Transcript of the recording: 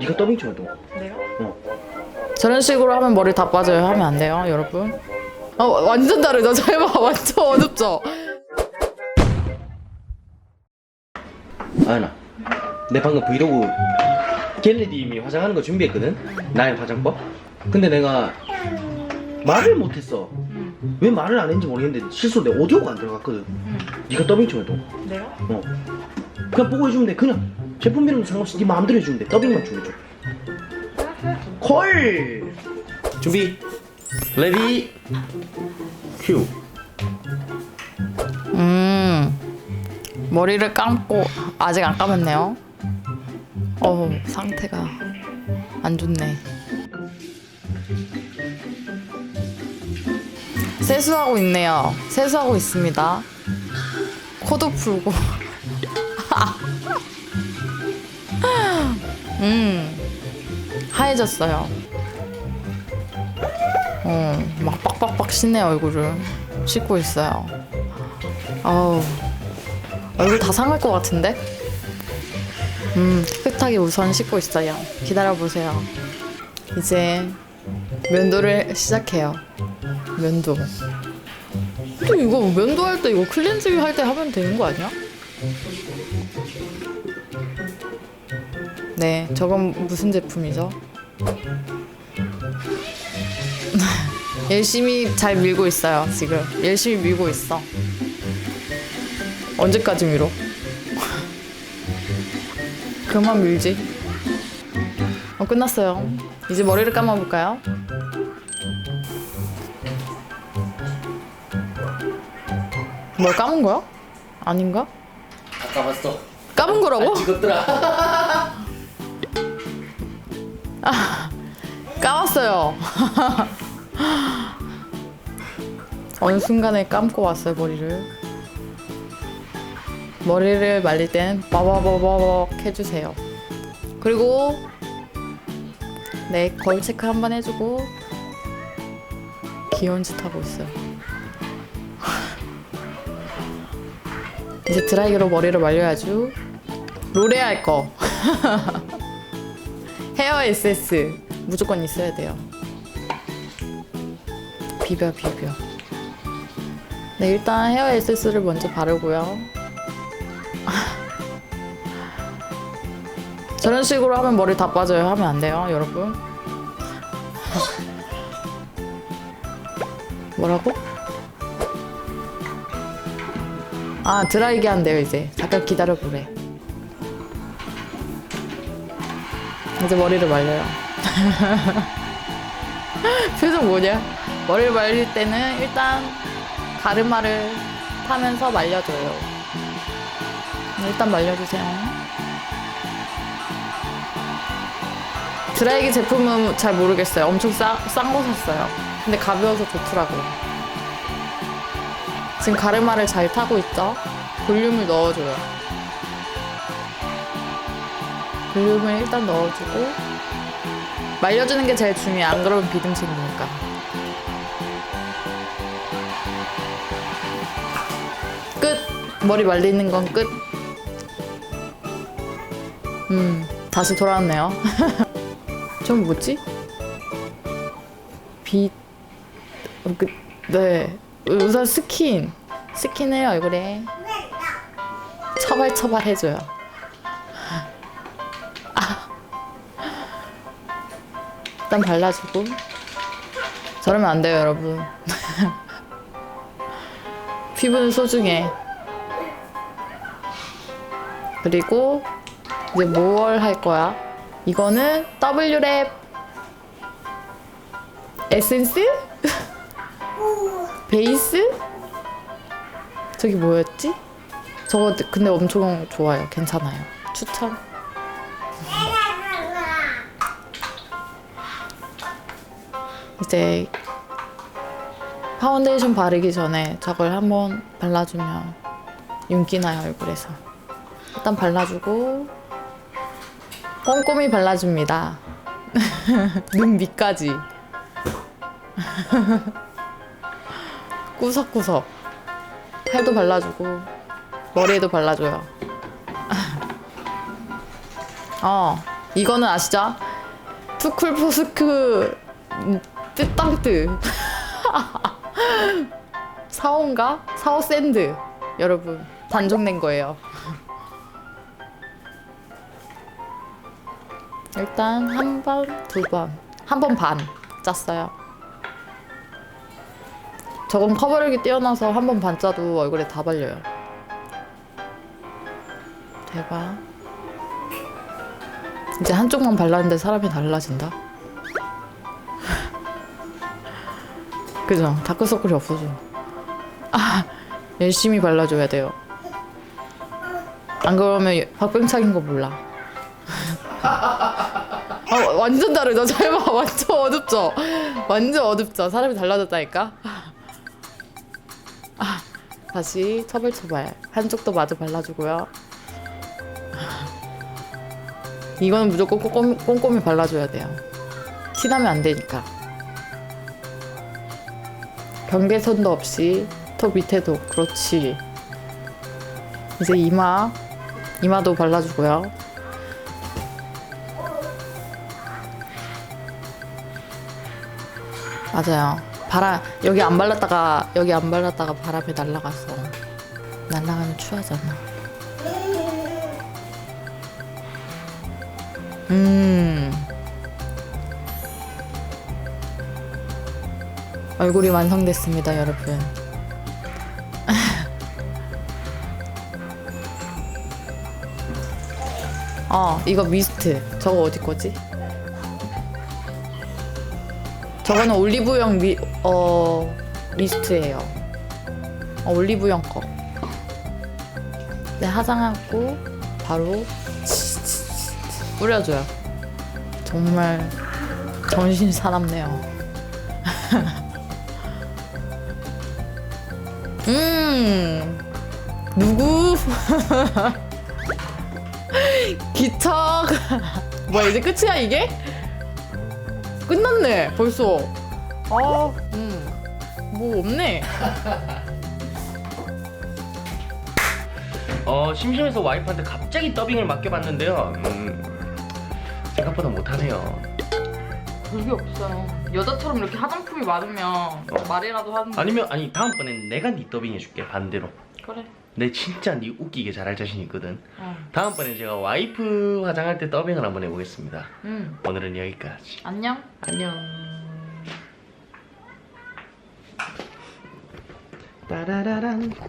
네가 더빙 좀 해도. 내가? 어. 저런 식으로 하면 머리 다 빠져요. 하면 안 돼요, 여러분. 어, 완전 다르죠? 잘 봐. 완전 어둡죠? 아연아, 내 방금 브이로그 겟레디님이 화장하는 거 준비했거든? 나의 화장법? 근데 내가 말을 못했어. 왜 말을 안 했는지 모르겠는데 실수로 내 오디오가 안 들어갔거든. 네가 더빙 좀 해도. 내가? 어. 그냥 보고 해주면 돼. 그냥 제품 이름도 상관없이 네 마음대로 해주면 돼. 더빙만 좀 해줘. 콜! 준비. 레디. 큐. 음. 머리를 감고 아직 안 감았네요. 어, 상태가 안 좋네. 세수하고 있네요. 세수하고 있습니다. 코도 풀고. 음. 하얘졌어요. 어, 막 빡빡빡 씻네 얼굴을. 씻고 있어요. 어우. 얼굴 다 상할 것 같은데? 음, 깨끗하게 우선 씻고 있어요. 기다려보세요. 이제 면도를 시작해요. 면도. 또 이거 면도 할 때 이거 클렌징 할 때 하면 되는 거 아니야? 네, 저건 무슨 제품이죠? 열심히 잘 밀고 있어요, 지금. 열심히 밀고 있어. 언제까지 밀어? 그만 밀지. 어, 끝났어요. 이제 머리를 감아볼까요? 뭘 감은 거야? 아닌가? 아까 봤어. 감은 거라고? 찍었더라. 감았어요. 어느 순간에 감고 왔어요 머리를. 머리를 말릴 땐 버버버버벅 해주세요. 그리고 네 거울 체크 한 번 해주고 귀여운 짓 하고 있어요. 이제 드라이기로 머리를 말려야죠. 로레알 거. 헤어 에센스 무조건 있어야 돼요. 비벼 비벼. 네 일단 헤어 에센스를 먼저 바르고요. 저런 식으로 하면 머리 다 빠져요. 하면 안 돼요, 여러분. 뭐라고? 아 드라이기 한대요 이제. 잠깐 기다려 보래. 이제 머리를 말려요. 표정 뭐냐? 머리를 말릴 때는 일단 가르마를 타면서 말려줘요. 네, 일단 말려주세요. 드라이기 제품은 잘 모르겠어요. 엄청 싼거 샀어요. 근데 가벼워서 좋더라고요. 지금 가르마를 잘 타고 있죠? 볼륨을 넣어줘요. 볼륨을 일단 넣어주고 말려주는 게 제일 중요해. 안 그러면 비듬 생기니까. 끝. 머리 말리는 건 끝. 음, 다시 돌아왔네요. 좀 뭐지? 빛. 어, 그, 네. 우선 스킨. 스킨해요, 얼굴에. 처발처발 해줘요. 일단 발라주고. 저러면 안 돼요 여러분. 피부는 소중해. 그리고 이제 뭘 할 거야? 이거는 W랩. 에센스? 베이스? 저기 뭐였지? 저거 근데 엄청 좋아요. 괜찮아요. 추천 이제 파운데이션 바르기 전에 저걸 한번 발라주면 윤기 나요 얼굴에서. 일단 발라주고 꼼꼼히 발라줍니다. 눈 밑까지. 구석구석. 팔도 발라주고 머리에도 발라줘요. 어 이거는 아시죠? 투쿨포스크 음, 뜨땅뜨 사오인가? 사오 샌드 여러분 단종된 거예요. 일단 한 번, 두 번, 한 번 반 짰어요. 저건 커버력이 뛰어나서 한 번 반 짜도 얼굴에 다 발려요. 대박. 이제 한쪽만 발랐는데 사람이 달라진다. 그죠? 다크서클이 없어져. 아, 열심히 발라줘야 돼요. 안 그러면 박병창인 거 몰라. 아, 완전 다르죠? 잘 봐. 완전 어둡죠? 완전 어둡죠? 사람이 달라졌다니까? 아, 다시 처벌처벌. 한쪽도 마저 발라주고요. 이거는 무조건 꼼꼼히, 꼼꼼히 발라줘야 돼요. 티나면 안 되니까. 경계선도 없이 턱 밑에도 그렇지. 이제 이마 이마도 발라주고요. 맞아요. 바람 여기 안 발랐다가 여기 안 발랐다가 바람에 날아가서 날아가면 추하잖아. 음. 얼굴이 완성됐습니다, 여러분. 어, 이거 미스트. 저거 어디 거지? 저거는 올리브영 미, 어, 미스트예요. 어, 올리브영 거. 네, 화장하고 바로 뿌려줘요. 정말 정신 사납네요. 음, 누구? 기척. 뭐야 이제 끝이야 이게? 끝났네 벌써. 아, 음, 뭐 없네. 어 심심해서 와이프한테 갑자기 더빙을 맡겨봤는데요. 음, 생각보다 못하네요. 그게 없어요. 여자처럼 이렇게 화장품이 많으면 말이라도 하는. 아니면 아니 다음번엔 내가 네 더빙 해줄게 반대로. 그래. 내 진짜 네 웃기게 잘할 자신 있거든. 어. 다음번엔 제가 와이프 화장할 때 더빙을 한번 해보겠습니다. 음. 오늘은 여기까지. 안녕. 안녕. 따라라란.